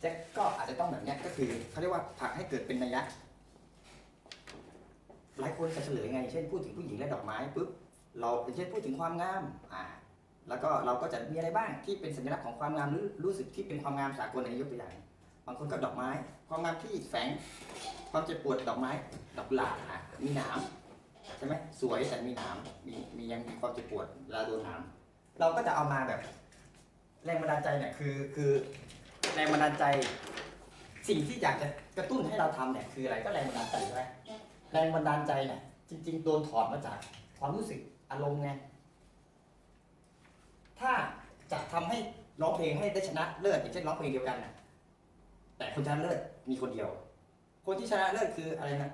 แจ็คก็อาจจะต้องแบบเนี้ยก็คือเขาเรียกว่าผลักให้เกิดเป็นนัยยะหลายคนจะเฉลยไง เช่นพูดถึงผู้หญิงและดอกไม้ปุ๊บเราเช่นพูดถึงความงามอ่าแล้วก็เราก็จะมีอะไรบ้างที่เป็นสัญลักษณ์ของความงามหรือรู้สึกที่เป็นความงามสากลในยกตัวอย่าง บางคนก็ดอกไม้ ความงามที่แฝงความเจ็บปวดดอกไม้ ดอกหลาอะมีหนามใช่ไหมสวยแต่มีหนามมีมียังมีความเจ็บปวดเวลาโดนหนามเราก็จะเอามาแบบ แรงบันดาลใจเนี่ยคือคือ แรงบันดาลใจ สิ่งที่อยากจะกระตุ้นให้เราทำเนี่ยคืออะไรก็แรงบันดาลใจใช่ไหมแรงบันดาลใจเนี่ยจริง ๆ โดนถอดมาจากความรู้สึกอารมณ์ไงถ้าจะทำให้ร้องเพลงให้ได้ชนะเลิศอย่างเช่นร้องเพลงเดียวกันน่ะแต่คนชนะเลิศมีคนเดียว คนที่ชนะเลิศคืออะไรนะ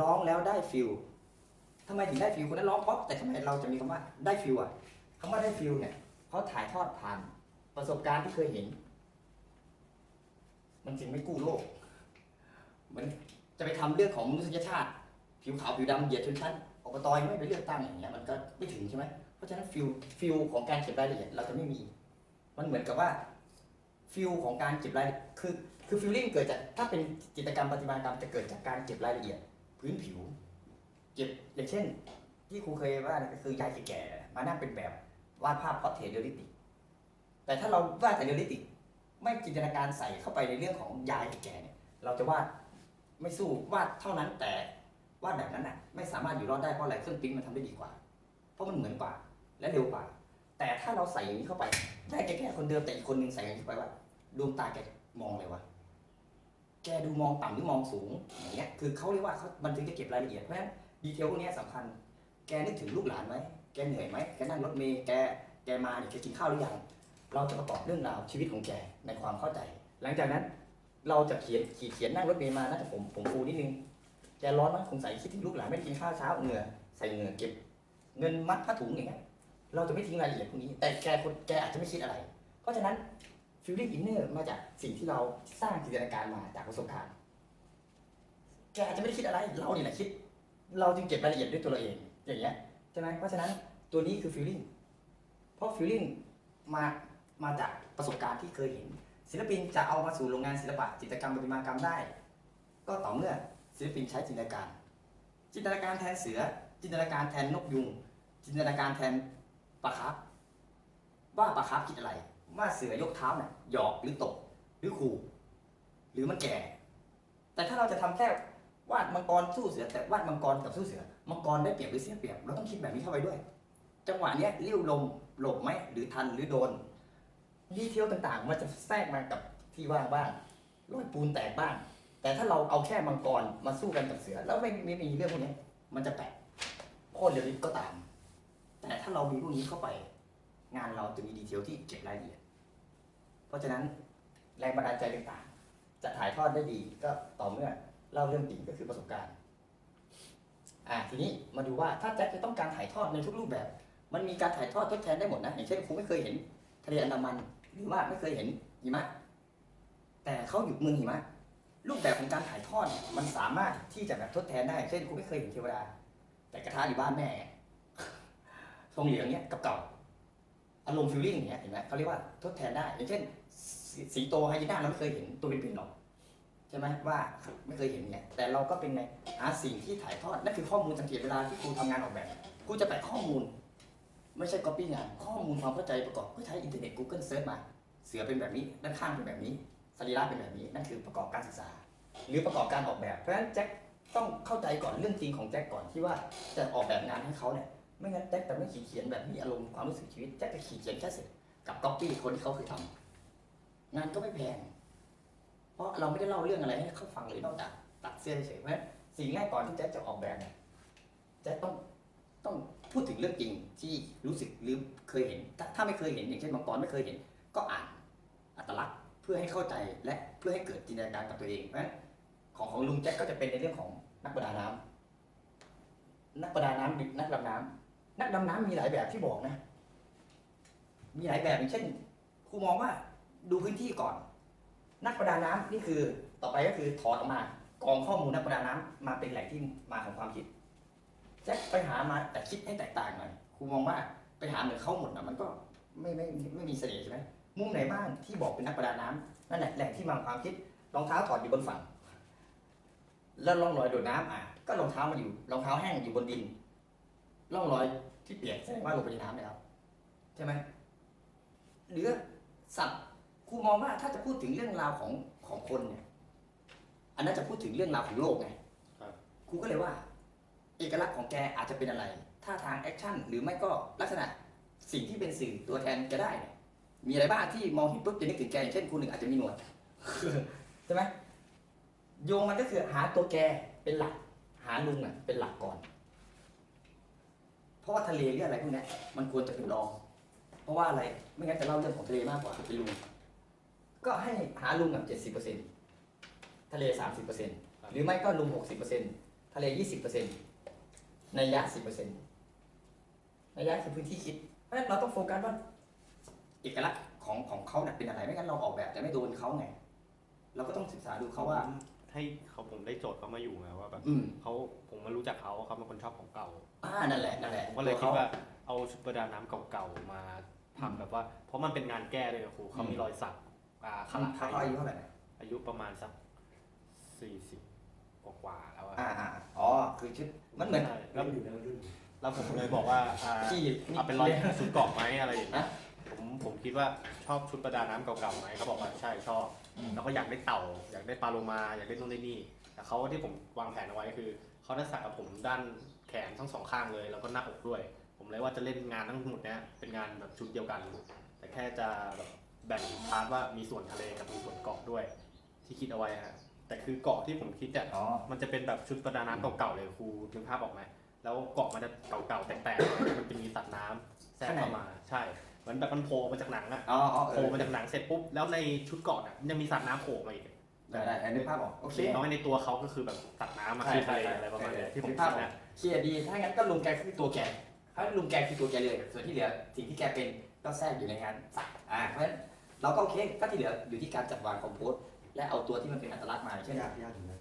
ร้องแล้วได้ฟิลทำไมถึงได้ฟิลคนนั้นร้องเพราะแต่ทำไมเราจะมีคำว่าได้ฟิลอะคำว่าได้ฟิลเนี่ยเขาถ่ายทอดผ่านประสบการณ์ที่เคยเห็น มันจึงไม่กู้โลก มันจะไปทำเรื่องของมนุษยชาติ ผิวขาวผิวดำเหยียดชนชั้นอบตยังไม่ไปเลือกตั้งอย่างเงี้ยมันก็ไม่ถึงใช่ไหมเพราะฉะนั้นฟิลฟิลของการเก็บรายละเอียดเราจะไม่มี มันเหมือนกับว่าฟิลของการเก็บรายคือคือฟิลลิ่งเกิดจากถ้าเป็นจิตกรรมปฏิมากรรมจะเกิดจากการเก็บรายละเอียด พื้นผิว เก็บอย่างเช่น ที่ครูเคยว่าก็คือยายแก่ๆมานั่งเป็นแบบวาดภาพพอร์เทรตเรียลลิติกแต่ถ้าเราวาดแต่เรียลลิติก ไม่จินตนาการใส่เข้าไปในเรื่องของยายแก่เนี่ย เราจะวาดไม่สู้วาดเท่านั้นแต่วาดแบบนั้นน่ะ ไม่สามารถอยู่รอดได้เพราะอะไรเครื่องปริ้นท์มันทำได้ดีกว่า เพราะมันเหมือนกว่าและเร็วกว่า แต่ถ้าเราใส่อย่างนี้เข้าไป ได้แค่แค่คนเดิมแต่อีกคนหนึ่งใส่อย่างนี้เข้าไปว่าดวงตาแกมองอะไรวะแกดูมองต่ำหรือมองสูงอย่างเงี้ยคือเขาเรียกว่าเขามันถึงจะเก็บรายละเอียดเพราะฉะนั้นดีเทลพวกนี้สำคัญ แกนึกถึงลูกหลานไหมแกเหนื่อยไหมแกนั่งรถเมล์แกแกมาเนี่ยแกกินข้าวหรือยัง เราจะประกอบเรื่องราวชีวิตของแกในความเข้าใจ หลังจากนั้นเราจะเขียนขีดเขียนนั่งรถเมล์มาน่าจะผมผมฟูนิดนึงแกร้อนมั้ยคงใส่คิดถึงลูกหลานไม่กินข้าวเช้าเหงื่อใส่เหงื่อเก็บ เงินมัดผ้าถุงอย่างเงี้ยเราจะไม่ทิ้งรายละเอียดพวกนี้ แต่แกคนแกอาจจะไม่คิดอะไร เพราะฉะนั้น feeling inner มาจากสิ่งที่เราสร้างจินตนาการมาจากประสบการณ์แกอาจจะไม่ได้คิดอะไรเราเนี่ยแหละคิด เราจึงเก็บรายละเอียดด้วยตัวเราเอง อย่างเงี้ยใช่ไหมเพราะฉะนั้นตัวนี้คือ feeling เพราะ feeling มา มาจากประสบการณ์ที่เคยเห็น ศิลปินจะเอามาสู่โรงงานศิลปะจิตรกรรมประติมากรรมได้ ก็ต่อเมื่อศิลปินใช้จินตนาการ จินตนาการแทนเสือ จินตนาการแทนนกยุง จินตนาการแทนปลาคาร์ฟว่าปลาคาร์ฟคิดอะไร ว่าเสือยกเท้าเนี่ยหยอกหรือตกหรือขู่หรือมันแก่ แต่ถ้าเราจะทำแค่วาดมังกรสู้เสือแต่วาดมังกรกับสู้เสือ มังกรได้เปรียบหรือเสียเปรียบ เราต้องคิดแบบนี้เข้าไปด้วย จังหวะเนี้ยเลี้ยวลมหลบไหมหรือทันหรือโดน ดีเทลต่างๆ มันจะแทรกมากับที่ว่างบ้างรอยปูนแตกบ้าง แต่ถ้าเราเอาแค่มังกรมาสู้กันกับเสือ แล้วไม่ไม่มีเรื่องพวกนี้ มันจะแปลกโคตรเร็วนิดก็ตาม แต่ถ้าเรามีพวกนี้เข้าไป งานเราจะมีดีเทลที่เก็บรายละเอียด เพราะฉะนั้นแรงบันดาลใจต่างๆ จะถ่ายทอดได้ดีก็ต่อเมื่อเล่าเรื่องจริงก็คือประสบการณ์ อ่าทีนี้มาดูว่าถ้าแจ็คจะต้องการถ่ายทอดในทุกรูปแบบ มันมีการถ่ายทอดทดแทนได้หมดนะอย่างเช่นครูไม่เคยเห็นทะเลอันดามัน หรือว่าไม่เคยเห็นหิมะ แต่เขาอยู่เมืองหิมะ รูปแบบของการถ่ายทอดเนี่ยมันสามารถที่จะแบบทดแทนได้ เช่นครูไม่เคยเห็นเทวดา แต่กระทะอยู่บ้านแม่ ทรงเหลืองเนี้ยกับเก่าๆอารมณ์ฟิลลิ่งอย่างเงี้ยเห็นไหมเขาเรียกว่าทดแทนได้ อย่างเช่นสสีโตไฮยีน่าเราไม่เคยเห็นตัวเป็นๆหรอกใช่ไหมว่าไม่เคยเห็นเนี่ยแต่เราก็เป็นไงหาสิ่งที่ถ่ายทอดนั่นคือข้อมูลสังเกตเวลาที่ครูทำงานออกแบบครูจะแปะข้อมูล ไม่ใช่ copy งาน ข้อมูลความเข้าใจประกอบก็ใช้อินเทอร์เน็ต Google Search มา เสือเป็นแบบนี้ ด้านข้างเป็นแบบนี้สรีระเป็นแบบนี้ นั่นคือประกอบการศึกษา หรือประกอบการออกแบบ เพราะฉะนั้นแจ็คต้องเข้าใจก่อนเรื่องจริงของแจ็คก่อนที่ว่าจะออกแบบงานให้เขาเนี่ยไม่งั้นแจ็คจะไม่ขีดเขียนแบบมีอารมณ์ความรู้สึกชีวิตแจ็คจะขีดเขียนแค่เสร็จกับ copy คนที่เขาเคยทำงานก็ไม่แพง เพราะเราไม่ได้เล่าเรื่องอะไรให้เขาฟังเลยนอกจากตัดเสื้อเฉยๆเพราะฉะนั้นสิ่งแรกก่อนที่แจ็คจะออกแบบเนี่ยแจ็คต้องต้องพูดถึงเรื่องจริงที่รู้สึกหรือเคยเห็น ถ้าถ้าไม่เคยเห็นอย่างเช่นมังกรไม่เคยเห็น ก็อ่านอัตลักษณ์เพื่อให้เข้าใจและเพื่อให้เกิดจินตนาการกับตัวเองเพราะฉะนั้นของของลุงแจ็คก็จะเป็นในเรื่องของนักประดาน้ำนักประดาน้ำหรือนักดำน้ำนักดำน้ำมีหลายแบบที่บอกนะ มีหลายแบบอย่างเช่นครูมองว่าดูพื้นที่ก่อน นักประดาน้ำนี่คือต่อไปก็คือถอดออกมา กองข้อมูลนักประดาน้ำมาเป็นแหล่งที่มาของความคิด แจ็คไปหามาแต่คิดให้แตกต่างหน่อยครูมองว่าไปหาเหมือนเขาหมดนะมันก็ไม่ไม่ไม่ไม่มีเสน่ห์ใช่ไหมมุมไหนบ้างที่บอกเป็นนักประดาน้ำนั่นแหละแหล่งที่ที่มาของความคิดรองเท้าถอดอยู่บนฝั่ง แล้วร่องรอยโดดน้ำอะ ก็รองเท้ามาอยู่รองเท้าแห้งอยู่บนดินร่องรอยที่เปียกแสดงว่าลงไปในน้ำแล้วใช่ไหมหรือสัตว์ครูมองว่าถ้าจะพูดถึงเรื่องราวของของคนเนี่ย อันนั้นจะพูดถึงเรื่องราวของโลกไงครับครูก็เลยว่า เอกลักษณ์ของแกอาจจะเป็นอะไรท่าทางแอคชั่นหรือไม่ก็ลักษณะสิ่งที่เป็นสื่อตัวแทนแกได้เนี่ยมีอะไรบ้างที่มองเห็นปุ๊บจะนึกถึงแกอย่างเช่นครูหนึ่งอาจจะมีหนวดใช่ไหมโยงมันก็คือหาตัวแกเป็นหลัก หาลุงอะเป็นหลักก่อน เพราะว่าทะเลเรื่องอะไรพวกนี้มันควรจะเป็นรอง เพราะว่าอะไรไม่งั้นจะเล่าเรื่องของทะเลมากกว่าเป็นลุงก็ให้หาลุงอะเจ็ดสิบเปอร์เซ็นต์ทะเลสามสิบเปอร์เซ็นต์หรือไม่ก็ลุงหกสิบเปอร์เซ็นต์ทะเลยี่สิบเปอร์เซ็นในยะสิบเปอร์เซ็นในยะคือพื้นที่คิด เพราะฉะนั้นเราต้องโฟกัสว่าเอกลักษณ์ของของเขาเนี่ยเป็นอะไรไม่งั้นเราออกแบบแต่ไม่โดนเขาไง เราก็ต้องศึกษาดูเขาว่า ให้เขาผมได้โจทย์เขามาอยู่ไงว่าแบบอืมเขาผมมารู้จักเขาเขาเป็นคนชอบของเก่าอ่านั่นแหละนั่นแหละผมก็เลยคิดว่าเอาชุดประดาน้ำเก่าๆมาทำแบบว่า เพราะมันเป็นงานแก้เลยนะครูเขามีรอยสักอ่าเขาขางหลังเขาอายุเท่าไหร่นะอายุประมาณสักสี่สิบ กว่าๆแล้วอะอ่าอ่าอ๋อคือชุดมันเหมือน ใช่แล้วแล้วผมเลยบอกว่าอ่าที่เอาเป็นรอยชุดเกราะไหมอะไรอย่างเงี้ยฮะ ผมผมคิดว่าชอบชุดประดาน้ำเก่าๆไหมเขาบอกว่าใช่ชอบ แล้วก็อยากได้เต่า อยากได้ปลาโลมา อยากได้นู่นได้นี่ แต่เขาที่ผมวางแผนเอาไว้คือเขาได้สักกับผมด้านแขนทั้งสองข้างเลย แล้วก็หน้าอกด้วย ผมเลยว่าจะเล่นงานทั้งหมดเนี้ยเป็นงานแบบชุดเดียวกัน แต่แค่จะแบบแบ่งพาร์ทว่ามีส่วนทะเลกับมีส่วนเกาะด้วย ที่คิดเอาไว้ฮะ แต่คือเกาะที่ผมคิดอะอ๋อ มันจะเป็นแบบชุดประดาน้ำเก่าๆเลยครูนึกภาพออกไหมแล้วเกาะมันจะเก่าๆแตกๆ มันจะมีสัตว์น้ำแทรกเข้ามาใช่เหมือนแบบมันโผล่มาจากหนังอะอ๋ออ๋อเอโผล่อมาจากหนังเสร็จปุ๊บแล้วในชุดเกาะน่ะยังมีสัตว์น้ำโผล่มาอีกได้ได้ได้นึกภาพออกโอเค อย่างน้อยในตัวเขาก็คือแบบสัตว์น้ำอะใช่คือทะเลใช่อะไรประมาณเนี้ยที่ผมนึกคิภาพดออก นะเคลียร์ดี ถ้างั้นก็ลุงแกคือตัวแกถ้าลุงแกคือตัวแกเลย ส่วนที่เหลือสิ่งที่แกเป็นก็แทรกอยู่ในงานสักอ่าเพราะฉะนั้นเราก็โอเค ก็ที่เหลืออยู่ที่การจัดวางคอมโพส และเอาตัวที่มันเป็นอัตลักษณ์มาเช่นยากยากอยู่นะ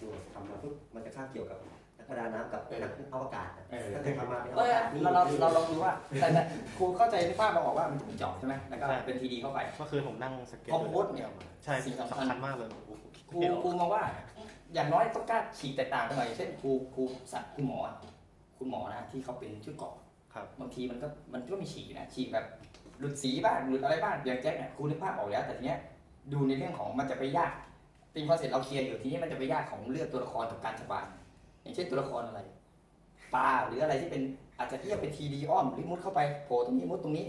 ดูทำมาปุ๊บมันจะข้ามเกี่ยวกับนักประดาน้ำกับนักอวกาศนะเออ ถ้าเคยทำมาเป็นอเอวอกาศนี่เราเราเราลองดูว่าแต่แต่ครูเข้าใจในภาพเราบอกว่ามันถูกเจาะใช่ไหมแล้วก็เป็นทีดีเข้าไปก็คือผมนั่งสเก็ตคอมโพสเนี่ย ใช่สิ่งสำคัญ สำคัญมากเลยโอ้โหครูครูมองว่า อย่างน้อยต้องกล้าฉีกแตกต่างกันหน่อยเช่นครูครูสัตว์คุณหมออะคุณหมอนะที่เขาเป็นชุดเกราะครับ บางทีมันก็มันก็มีฉีกนะฉีกแบบหลุดสีบ้างหลุดอะไรบ้างอย่างแจ็คเนี่ยครูนึกภาพออกแล้วแต่ทีเนี้ย ดูในเรื่องของมันจะไปยากตีพอเสร็จเราเคลียร์อยู่ทีนี้มันจะไปยากของเลือกตัวละครกับการจัดวางอย่างเช่นตัวละครอะไรปลาหรืออะไรที่เป็นอาจจะเทียบเป็นทีดีอ้อมหรือมุดเข้าไปโผล่ตรงนี้มุดตรงนี้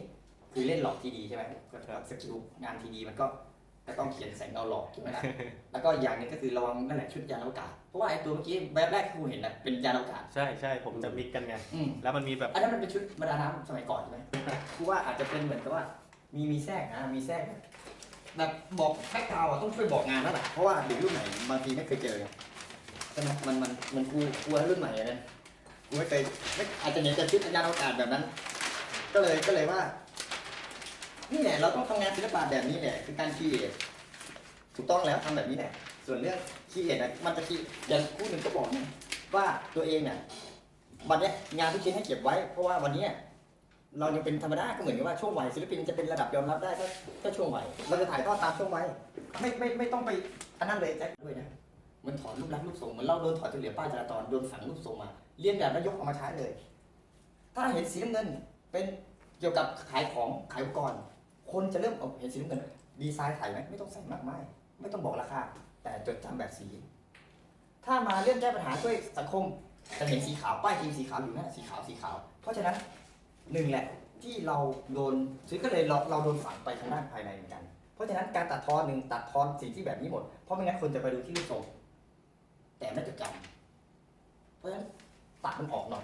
คือเล่นหลอกทีดีใช่ไหมก็สกิลงานทีดีมันก็ก็ต้องเขียนแสงเงาหลอกถูกไหมล่ะแล้วก็อย่างหนึงก็คือระวังนั่นแหละชุดยานอวกาศ เพราะว่าไอ้ตัวเมื่อกี้แบบแรกที่ครูเห็นน่ะเป็นยานอวกาศ ใช่ใช่ผมจะมิกกันไงอืมแล้วมันมีแบบ อันนั้นมันเป็นชุดบรรดาน้ำสมัยก่อนใช่ไหมครูว่าอาจจะเป็นเหมือนกับว่า มีมีแทรกนะ มีแทรก แบบบอกแบ็คกราวด์อะต้องช่วยบอกงานแล้วแหละเพราะว่าเด็กรุ่นใหม่บางทีไม่เคยเจอใช่ไหมมันมันมันครูครูรุ่นใหม่อะนะครูไม่เคยไม่อาจจะเห็นแต่ชุดยานอวกาศแบบนั้น ก็เลยก็เลยว่านี่แหละเราต้องทำงานศิลปะแบบนี้แหละคือการคีเอทถูกต้องแล้วทำแบบนี้แหละส่วนเรื่องคีเอทนะมันจะคีอย่างครูหนึ่งก็บอกนะว่าตัวเองเนี่ยวันนี้งานทุกชิ้นให้เก็บไว้ เพราะว่าวันนี้ เรายังเป็นธรรมดาก็เหมือนกับว่าช่วงวัยศิลปินจะเป็นระดับยอมรับได้ก็ก็ช่วงวัยเราจะถ่ายทอดตามช่วงวัยไม่ไม่ไม่ต้องไปอันนั้นเลยแจ็คด้วยนะเหมันถอดรูปลักษณ์รูปทรงเหมือนเราโดนถอดจนเหลือป้ายจราจรโดนฝังรูปทรงมาเรียนแบบแล้วยกออกมาใช้เลย ถ้าเห็นสีน้ำเงินเป็นเกี่ยวกับขายของขายอุปกรณ์คนจะเริ่มเอาเห็นสีน้ำเงินดีไซน์ถ่ายไหมไม่ต้องใส่มากมายไม่ต้องบอกราคาแต่จดจำแบบสี ถ้ามาเรื่องแก้ปัญหาช่วยสังคมจะเห็นสีขาวป้ายทีมสีขาวอยู่นะสีขาวสีขาว เพราะฉะนั้น หนึ่งแหละที่เราโดนซื้อก็เลยเราเราโดนฝังไปทางด้านภายในเหมือนกัน เพราะฉะนั้นการตัดทอนหนึ่งตัดทอนสิ่งที่แบบนี้หมด เพราะไม่งั้นคนจะไปดูที่รูปทรงแต่ไม่จดจำเพราะฉะนั้นตัดมันออกหน่อย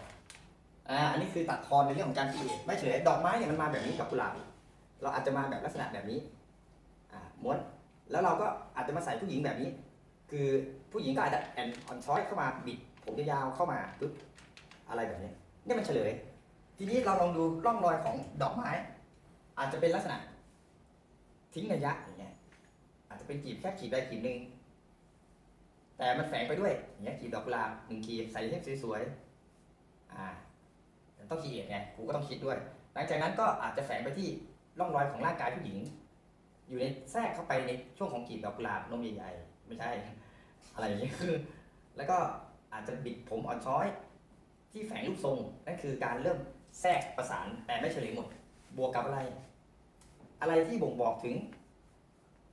อ่าอันนี้คือตัดทอนในเรื่องของการคิดไม่เฉยดอกไม้เนี่ยมันมาแบบนี้ดอกกุหลาบเราอาจจะมาแบบลักษณะแบบนี้อ่าม้วนแล้วเราก็อาจจะมาใส่ผู้หญิงแบบนี้ คือผู้หญิงก็อาจจะแอนออนช้อยเข้ามาบิดผมยาวๆเข้ามาปึ๊บอะไรแบบนี้นี่มันเฉลย ทีนี้เราลองดูร่องรอยของดอกไม้ อาจจะเป็นลักษณะ ทิ้งระยะอย่างเงี้ยอาจจะเป็นกีบแค่กีบใดกีบหนึ่งแต่มันแฝงไปด้วยอย่างเงี้ยกีบดอกกุหลาบหนึ่งกีบใส่ให้สวยๆอ่าต้องคิดเองไงกูก็ต้องคิดด้วย หลังจากนั้นก็อาจจะแฝงไปที่ร่องรอยของร่างกายผู้หญิง อยู่ในแทรกเข้าไปในช่วงของกลีบดอกกุหลาบนมใหญ่ๆไม่ใช่ อะไรอย่างนี้ยคือแล้วก็อาจจะบิดผมอ่อนช้อย ที่แฝงรูปทรงนั่นคือการเริ่ม แทรกประสานแต่ไม่เฉลยหมด บวกกับอะไร อะไรที่บ่งบอกถึง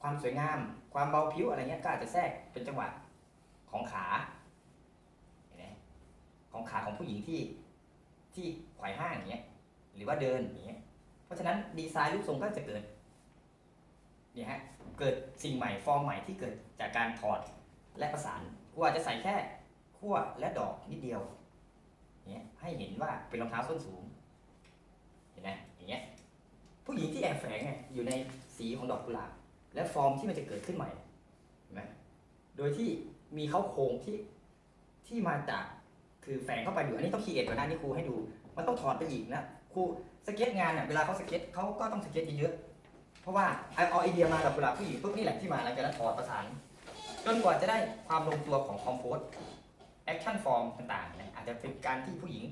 ความสวยงาม ความเบาผิวอะไรเงี้ยก็อาจจะแทรกเป็นจังหวะของขาเห็นไหมของขาของผู้หญิงที่ที่ไขว่ห้างอย่างเงี้ยหรือว่าเดินอย่างเงี้ยเพราะฉะนั้นดีไซน์รูปทรงก็จะเกิดเนี่ยฮะเกิดสิ่งใหม่ฟอร์มใหม่ที่เกิดจากการถอดและประสานกูอาจจะใส่แค่ขั้วและดอกนิดเดียว ให้เห็นว่าเป็นรองเท้าส้นสูง เห็นไหมอย่างเงี้ยผู้หญิงที่แอบแฝงไงอยู่ในสีของดอกกุหลาบและฟอร์มที่มันจะเกิดขึ้นใหม่เห็นไหมโดยที่มีเขาโครงที่ที่มาจากคือแฝงเข้าไปอยู่อันนี้ต้องคีเอทก่อนนะนี่ครูให้ดู มันต้องถอดไปอีกนะครูสเก็ตงานเนี่ยเวลาเขาสเก็ตเขาก็ต้องสเก็ตเยอะๆเพราะว่าเอาเอาไอเดียมาดอกกุหลาบผู้หญิงปุ๊บนี่แหละที่มาหลังจากนั้นถอดประสานจนกว่าจะได้ความลงตัวของคอมโพส แอคชั่นฟอร์มต่างๆอาจจะเป็นการที่ผู้หญิง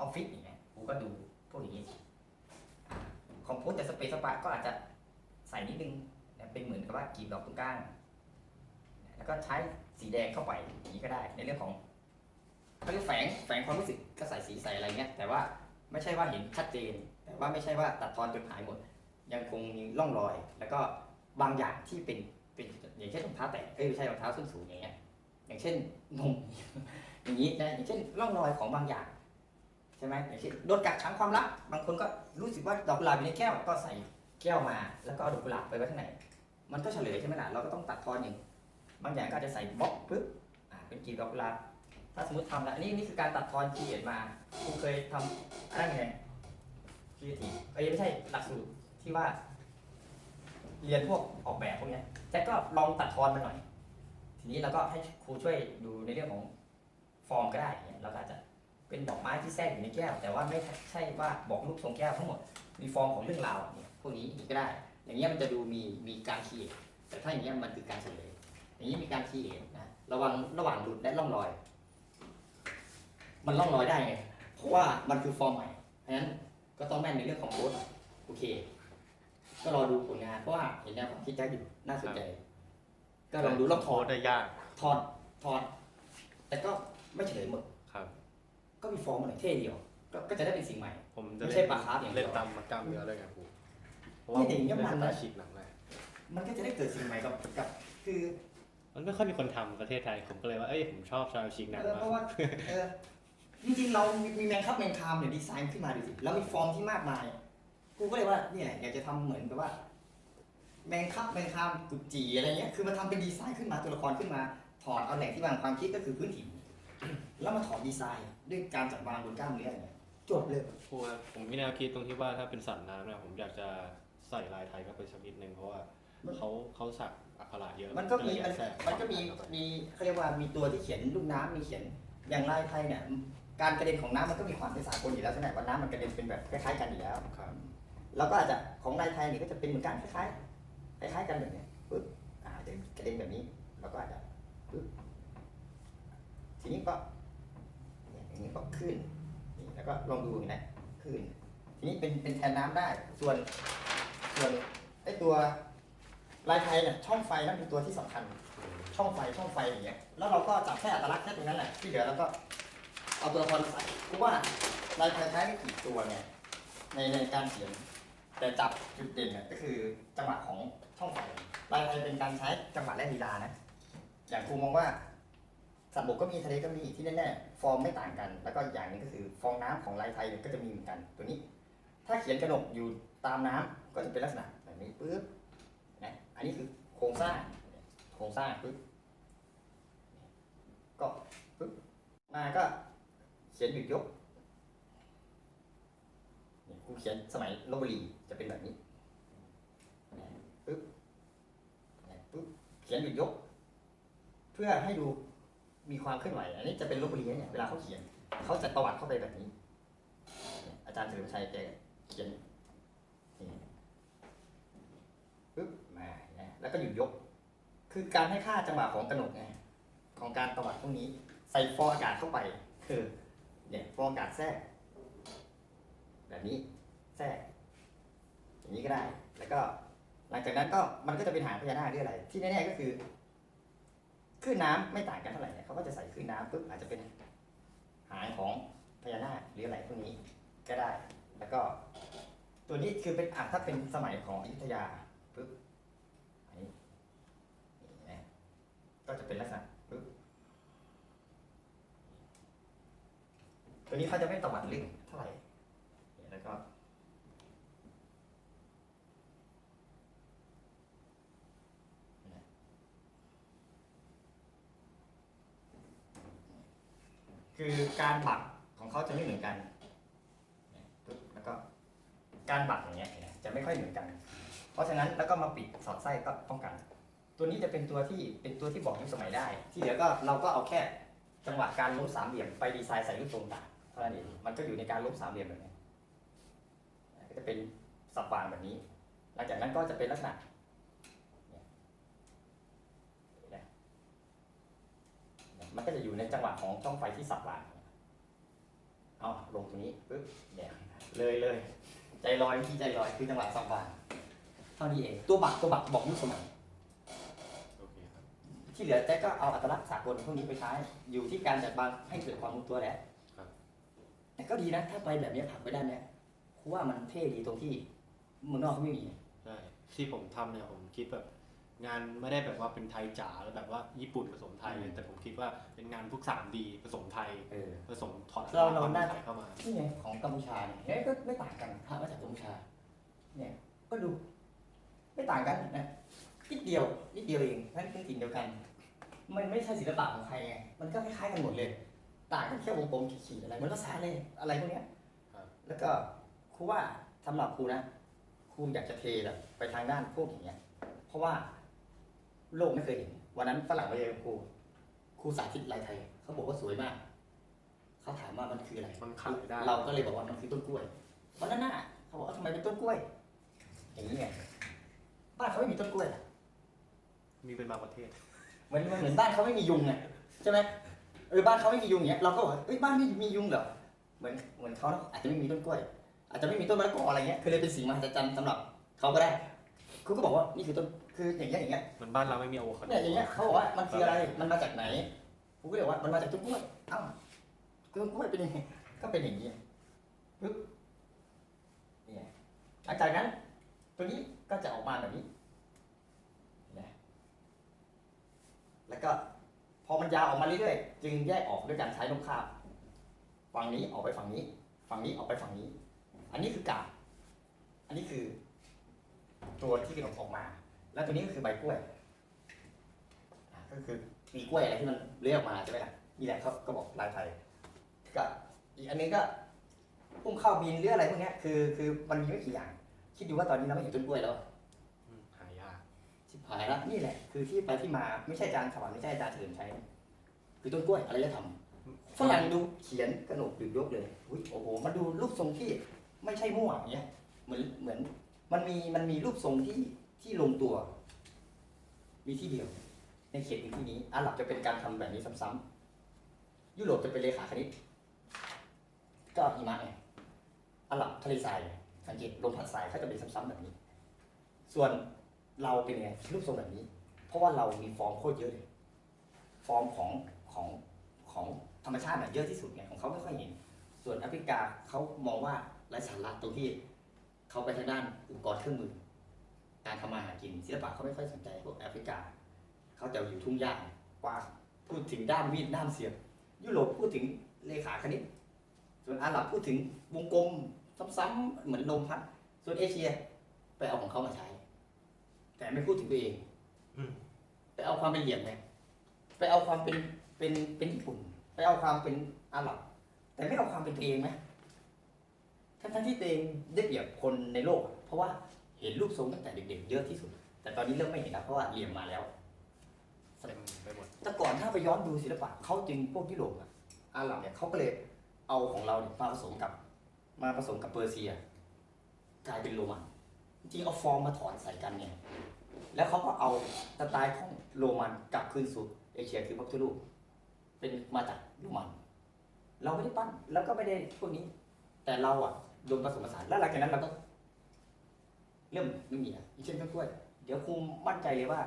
ออฟฟิศอย่างเงี้ยครูก็ดูพวกอย่างนี้คอมโพสแต่สเปซสปะก็อาจจะใส่นิดนึงเป็นเหมือนกับว่ากรีบดอกตรงกลางแล้วก็ใช้สีแดงเข้าไปอย่างนี้ก็ได้ ในเรื่องของเขาเรียกแฝงแฝงความรู้สึกก็ใส่สีใส่อะไรเงี้ยแต่ว่าไม่ใช่ว่าเห็นชัดเจน แต่ว่าไม่ใช่ว่าตัดทอนจนหายหมด ยังคงมีร่องรอย แล้วก็บางอย่างที่เป็นเป็นอย่างเช่นรองเท้าแตะเอ้ยไม่ใช่รองเท้าส้นสูงอย่างเงี้ย อย่างเช่นนมอย่างนี้นะอย่างเช่นร่องรอยของบางอย่างใช่ไหมอย่างเช่นโดนกักขังความลับบางคนก็รู้สึกว่าดอกกุหลาบอยู่ในแก้วก็ใส่แก้วมา แล้วก็เอาดอกกุหลาบไปไว้ข้างในมันก็เฉลยใช่ไหมล่ะเราก็ต้องตัดทอนอย่างบางอย่างก็อาจจะใส่บล็อกปึ๊บอ่าเป็นกีบดอกกุหลาบถ้าสมมติทำแล้วนนี้นี่คือการตัดทอนคีเอทมาคุณเคยทำอะไรไงคีเอทีเอ้ยไม่ใช่หลักสูตรที่ว่า เรียนพวกออกแบบพวกนี้แจ็คก็ลองตัดทอนมาหน่อย ทีนี้เราก็ให้ครูช่วยดูในเรื่องของฟอร์มก็ได้เงี้ยเราก็อาจจะเป็นดอกไม้ที่แทรกอยู่ในแก้ว แต่ว่าไม่ใช่ว่าบอกรูปทรงแก้วทั้งหมด มีฟอร์มของเรื่องราวเนี่ยพวกนี้ก็ได้ อย่างเงี้ยมันจะดูมีมีการคีเอทแต่ถ้าอย่างเงี้ยมันคือการเฉลยอย่างนี้มีการคีเอทนะระวังระหว่างหลุดและร่องรอย มันร่องรอยได้ไงเพราะว่ามันคือฟอร์มใหม่เพราะฉะนั้นก็ต้องแม่นในเรื่องของโค้ดโอเค ก็รอดูผลงานเพราะว่าเห็นแนวความคิดแจ็คอยู่น่าสนใจ ก็ลองดูลองถโพอสดต์ได้ยากถอดถอด แต่ก็ไม่เฉลยหมดครับ ก็มีฟอร์มมาหน่อยเท่เดียว ก็ก็จะได้เป็นสิ่งใหม่ ผมจะไม่เล่ใช่นปลาคาร์ฟอย่างเดีเล่ยนวตามกล้ามเนื้อด้วยไงครูเพราะว่านี่ผมอย่างเงี้ยเล่นมันสนะไตล์ฉีกหนังเลยมันก็จะได้เกิดสิ่งใหม่กับกับคือ มันไม่ค่อยมีคนทำประเทศไทยผมก็เลยว่าเอ้ยผมชอบชาวฉีกหนังเออมาเพราะว่าเออจริงๆเรามีแมงคับแมงคามเนี่ยดีไซน์ขึ้นมาดูสิแล้วมีฟอร์มที่มากมาย กูก็เลยว่าเนี่ยอยากจะทำเหมือนกับว่า แมงคับแมงคามกุจจีอะไรเงี้ยคือมาทำเป็นดีไซน์ขึ้นมาตัวละครขึ้นมาถอดเอาแหล่งที่มาของความคิดก็คือพื้นถิ่นแล้วมาถอดดีไซน์ด้วยการจัดวางบนกล้ามเนื้ออย่างเงี้ยจบเลยครูครับผมมีแนวคิดตรงที่ว่าถ้าเป็นสัตว์น้ำเนี่ยผมอยากจะใส่ลายไทยเข้าไปสักนิดนึงเพราะว่าเขาเขาสักอักขระเยอะมันก็มีเลยอยาแทรมันก็มีมีเขาเรียกว่ามีตัวที่เขียนลูกน้ำมีเขียนอย่างลายไทยเนี่ยการกระเด็นของน้ำมันก็มีความเป็นสากลอยู่แล้วใช่ไหมว่าน้ำมันกระเด็นเป็นแบบคล้ายๆกันอยู่แล้ว ครับ แล้วก็อาจจะของลายไทยนี่ก็จะเป็นเหมือนกันคล้ายๆ คล้ายๆกันแบบเนี้ยปึ๊บอ่าจะกระเด็นแบบนี้ แล้วก็อาจจะปึ๊บทีนี้ก็เนี่ยอย่างนี้ก็ขึ้นนี่แล้วก็ลองดูนะขึ้น ทีนี้เป็นเป็นแทนน้ำได้ ส่วนส่วนไอ้ตัวลายไทยเนี่ยช่องไฟนั่นเป็นตัวที่สำคัญ ช่องไฟช่องไฟอย่างเงี้ยแล้วเราก็จับแค่อัตลักษณ์แค่ตรงนั้นแหละที่เหลือเราก็เอาตัวละครใส่เพราะว่าลายไทยใช้ไม่กี่ตัวไงในในการเขียน แต่จับจุดเด่นเนี่ยก็คือจังหวะของช่องไฟลายไทยเป็นการใช้จังหวะและลีลานะ อย่างครูมองว่าสัตว์บกก็มีทะเลก็มีที่แน่ๆฟอร์มไม่ต่างกัน แล้วก็อีกอย่างหนึงก็คือฟองน้ำของลายไทยเนี่ยก็จะมีเหมือนกันตัวนี้ ถ้าเขียนกระหนกอยู่ตามน้ำก็จะเป็นลักษณะแบบนี้ปึ๊บนะอันนี้คือโครงสร้างโครงสร้างปึ๊บก็ปึ๊บมาก็เขียนหยุดยก นี่ครูเขียนสมัยลบบุรีจะเป็นแบบนี้ปึ๊บปึ๊บเขียนหยุดยก เพื่อให้ดูมีความเคลื่อนไหว อันนี้จะเป็นลบบุรีเนี่ยเวลาเขาเขียนเขาจะประวัติเข้าไปแบบนี้ อาจารย์เฉลิมชัยแกเขียนปึ๊บมาแล้วก็หยุดยก คือการให้ค่าจังหวะของกระหนกไงของการประวัติพวกนี้ ใส่ฟองอากาศเข้าไป คือเนี่ยฟองอากาศแทรกแบบนี้ แทรกอย่างนี้ก็ได้ แล้วก็หลังจากนั้นก็มันก็จะเป็นหางพญานาคหรืออะไร ที่แน่ๆก็คือคลื่นน้ำไม่ต่างกันเท่าไหร่เนี่ยเขาก็จะใส่คลื่นน้ำปุ๊บอาจจะเป็นหางของพญานาคหรืออะไรพวกนี้ก็ได้ แล้วก็ ตัวนี้คือเป็นอะถ้าเป็นสมัยของอยุธยาปุ๊บอันนี้นี่นะก็จะเป็นลักษณะปุ๊บตัวนี้เขาจะไม่ตวัดลึกเท่าไหร่เนี่ยแล้วก็ คือการบักของเขาจะไม่เหมือนกัน แล้วก็การบักอย่างเงี้ยจะไม่ค่อยเหมือนกัน เพราะฉะนั้นแล้วก็มาปิดสอดไส้ก็ป้องกัน ตัวนี้จะเป็นตัวที่เป็นตัวที่บอกยุคสมัยได้ ที่เหลือก็เราก็เอาแค่จังหวะการล้มสามเหลี่ยมไปดีไซน์ใส่รูปทรงต่างเท่านั้นเองมันก็อยู่ในการล้มสามเหลี่ยมแบบนี้ก็จะเป็นสับวางแบบนี้ หลังจากนั้นก็จะเป็นลักษณะเนี่ยเนี่ย มันก็จะอยู่ในจังหวะของช่องไฟที่สับวางเอาลงตรงนี้ปึ๊บเนี่ยเลยเลยใจลอยที่ใจลอยคือจังหวะสับวางเท่านี้เองตัวบักตัวบักบอกยุคสมัยโอเคครับที่เหลือแจ๊กก็เอาอัตลักษณ์สากลพวกนี้ไปใช้ อยู่ที่การจัดวางให้เกิดความลงตัวแหละครับแต่ก็ดีนะ ถ้าไปแบบนี้ผลักไปด้านเนี้ยเพราะว่ามันเท่ดีตรงที่เมืองนอกเขาไม่มีใช่ที่ผมทำเนี่ยผมคิดแบบ งานไม่ได้แบบว่าเป็นไทยจ๋าแล้วแบบว่าญี่ปุ่นผสมไทยเลยแต่ผมคิดว่าเป็นงานพวก 3D ผสมไทยเออ ผสมถอดเราเราความได้ไทยเข้ามา นี่ไงของกัมพูชาเนี่ยเฮ้ยก็ไม่ต่างกันพระมาจากกัมพูชา เนี่ยก็ดู ไม่ต่างกันนะนิดเดียวนิดเดียวเองนั่นคือสิ่งเดียวกัน มันไม่ใช่ศิลปะของใครไงมันก็คล้ายๆกันหมดเลย ต่างกันแค่วงกลมขีดๆอะไรเหมันก็สาเลยอะไรพวกเนี้ยครับ แล้วก็ครูว่าสำหรับครูนะครูอยากจะเทแบบไปทางด้านพวกอย่างเงี้ย เพราะว่า โลกไม่เคยเห็น วันนั้นฝรั่งมาเรียนกับครูครูสาธิตลายไทย เขาบอกว่าสวยมาก เขาถามว่ามันคืออะไรมันขายได้ เราก็เลยบอกว่ามันคือต้นกล้วยวันนั้นน่ะเขาบอกว่าทำไมเป็นต้นกล้วย อย่างนี้ไงบ้านเขาไม่มีต้นกล้วยอะมีเป็นบางประเทศ เหมือนเหมือนบ้านเขาไม่มียุงไงใช่ไหมเออบ้านเขาไม่มียุงเงี้ยเราก็บอกว่าเอ้ยบ้านไม่มียุงเหรอเหมือนเหมือนเขาเนอะอาจจะไม่มีต้นกล้วย อาจจะไม่มีต้นมะละกออะไรเงี้ยคือเลยเป็นสิ่งมหัศจรรย์สำหรับเขาก็ได้ครูก็บอกว่านี่คือต้น คืออย่างเงี้ยอย่างเงี้ยเหมือนบ้านเราไม่มีอะโวคาโดเนี่ยอย่างเงี้ยเขาบอกว่ามันคืออะไรมันมาจากไหนครูก็เลยบอกว่ามันมาจากต้นกล้วยเอ้าต้นกล้วยเป็นยังไงก็เป็นอย่างนี้ปึ๊บเนี่ยหลังจากนั้น ตัวนี้ก็จะออกมาแบบนี้เนี่ยแล้วก็พอมันยาวออกมาเรื่อยๆจึงแยกออกด้วยการใช้นกคาบฝั่งนี้ออกไปฝั่งนี้ ฝั่งนี้ออกไปฝั่งนี้ อันนี้คือกาบอันนี้คือ ตัวที่กระดกออกมา แล้วตัวนี้ก็คือใบกล้วยอะก็คือปีกล้วยอะไรที่มันเลื้อยออกมาใช่ไหมล่ะนี่แหละเขาก็บอกลายไทยก็อีกอันนี้ก็พุ่มข้าวบินหรืออะไรพวกเนี้ยคือคือมันมีไม่กี่อย่าง คิดดูว่าตอนนี้เราไม่เห็นต้นกล้วยแล้วอืมหายากชิบหายแล้วนี่แหละ คือที่ไปที่มาไม่ใช่อาจารย์ขวัญไม่ใช่อาจารย์เฉลิมชัยนะคือต้นกล้วยอารยธรรมฝรั่งดูเขียนกระหนกดึกยกเลยอุ๊ยโอ้โหมันดูรูปทรงที่ไม่ใช่มั่วอย่างเงี้ยเหมือนเหมือน มันมีมันมีรูปทรงที่ ที่ลงตัว มีที่เดียว ในเขตพื้นที่นี้อาหรับจะเป็นการทำแบบนี้ซ้ำๆยุโรปจะเป็นเลขาคณิตก็หิมะไงอาหรับทะเลทรายสังเกตลมพัดทรายเขาจะเป็นซ้ำๆแบบนี้ ส่วนเราเป็นไงรูปทรงแบบนี้ เพราะว่าเรามีฟอร์มโคตรเยอะเลยฟอร์มของของของธรรมชาติน่ะเยอะที่สุดไงของเขาไม่ค่อยเห็น ส่วนแอฟริกาเขามองว่าไร้สาระตรงที่เขาไปทางด้านอุปกรณ์เครื่องมือ การทำมาหากินศิลปะเขาไม่ค่อยสนใจพวกแอฟริกา เขาจะอยู่ทุ่งหญ้ากว้างพูดถึงด้ามมีดด้ามเสียบ ยุโรปพูดถึงเลขาคณิต ส่วนอาหรับพูดถึงวงกลมซ้ำๆเหมือนลมพัด ส่วนเอเชียไปเอาของเขามาใช้ แต่ไม่พูดถึงตัวเองอืมไปเอาความเป็นเหลี่ยมไงไปเอาความเป็นเป็นเป็นญี่ปุ่น ไปเอาความเป็นอาหรับ แต่ไม่เอาความเป็นตัวเองไหมทั้งๆที่ตัวเองได้เปรียบคนในโลกอะเพราะว่า เห็นรูปทรงตั้งแต่เด็กๆ เยอะที่สุด แต่ตอนนี้เริ่มไม่เห็นแล้วเพราะว่าเหลี่ยมมาแล้วเต็มไปหมดแต่ก่อนถ้าไปย้อนดูศิลปะเขาจึงพวกยุโรปอะอาหรับเนี่ยเขาก็เลยเอาของเราเนี่ยมาผสมกับ มาผสมกับเปอร์เซีย กลายเป็นโรมันจริงๆเอาฟอร์มมาถอนใส่กันเนี่ย แล้วเขาก็เอาสไตล์ของโรมันกลับคืนสู่เอเชียคือพระพุทธรูปเป็นมาจากโรมัน เราไม่ได้ปั้นแล้วก็ไม่ได้พวกนี้ แต่เราอะโดนผสมผสานแล้วหลังจากนั้นเราก็ เริ่มไม่มีอะอย่างเช่นต้นกล้วยเดี๋ยวครูมั่นใจเลยว่า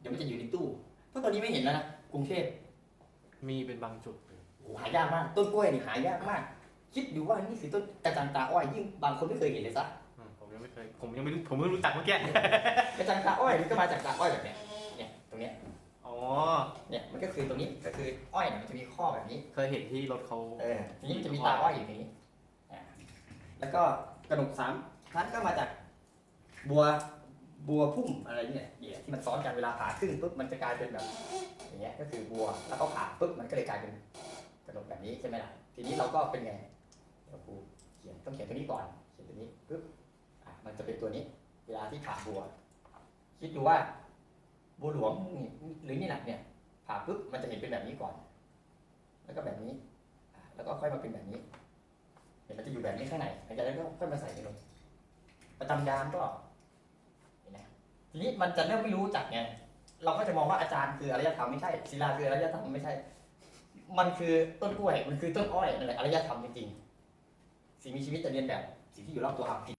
เดี๋ยวมันจะอยู่ในตู้เพราะตอนนี้ไม่เห็นแล้วนะกรุงเทพมีเป็นบางจุดโอ้โหหายากมากต้นกล้วยนี่หายากมาก คิดดูว่านี่คือต้นกระจังตาอ้อยยิ่งบางคนไม่เคยเห็นเลยซะอืมผมยังไม่เคยผมยังไม่รู้ผมไม่รู้จักเมื่อกี้กระจังตาอ้อยนี่ก็มาจากตาอ้อยแบบเนี้ยเนี่ยตรงเนี้ยอ๋อเนี่ยมันก็คือตรงนี้ก็คืออ้อยเนี่ยมันจะมีข้อแบบนี้ เคยเห็นที่รถเขาเออทีนี้มันจะมีตาอ้อยอยู่ตรงนี้อ่าแล้วก็กระหนกสามชั้นก็มาจาก บัวบัวพุ่มอะไรเนี่ยเนี่ยที่มันซ้อนกันเวลาผ่าครึ่งปุ๊บมันจะกลายเป็นแบบ อย่างเงี้ยก็คือบัวแล้วก็ผ่าปุ๊บมันก็เลยกลายเป็นกระหนกแบบนี้ใช่ไหมล่ะทีนี้เราก็เป็นไงเดี๋ยวครูเขียนต้องเขียนตัวนี้ก่อนเขียนตัวนี้ปุ๊บอะมันจะเป็นตัวนี้ เวลาที่ผ่าบัว คิดดูว่าบัวหลวงนี่หรือนี่แหละเนี่ย ผ่าปุ๊บมันจะเห็นเป็นแบบนี้ก่อน แล้วก็แบบนี้อะแล้วก็ค่อยมาเป็นแบบนี้เดี๋ยวมันจะอยู่แบบนี้ข้างในหลังจากนั้นก็ค่อยมาใส่ในลงประจำยามก็ ทีนี้มันจะเริ่มไม่รู้จักไงเราก็จะมองว่าอาจารย์คืออารยธรรมไม่ใช่ศิลาคืออารยธรรมไม่ใช่ มันคือต้นกล้วยมันคือต้นอ้อยนั่นแหละอารยธรรมจริงๆสิ่งมีชีวิตจะเรียนแบบ สิ่งที่อยู่รอบตัวเราผิด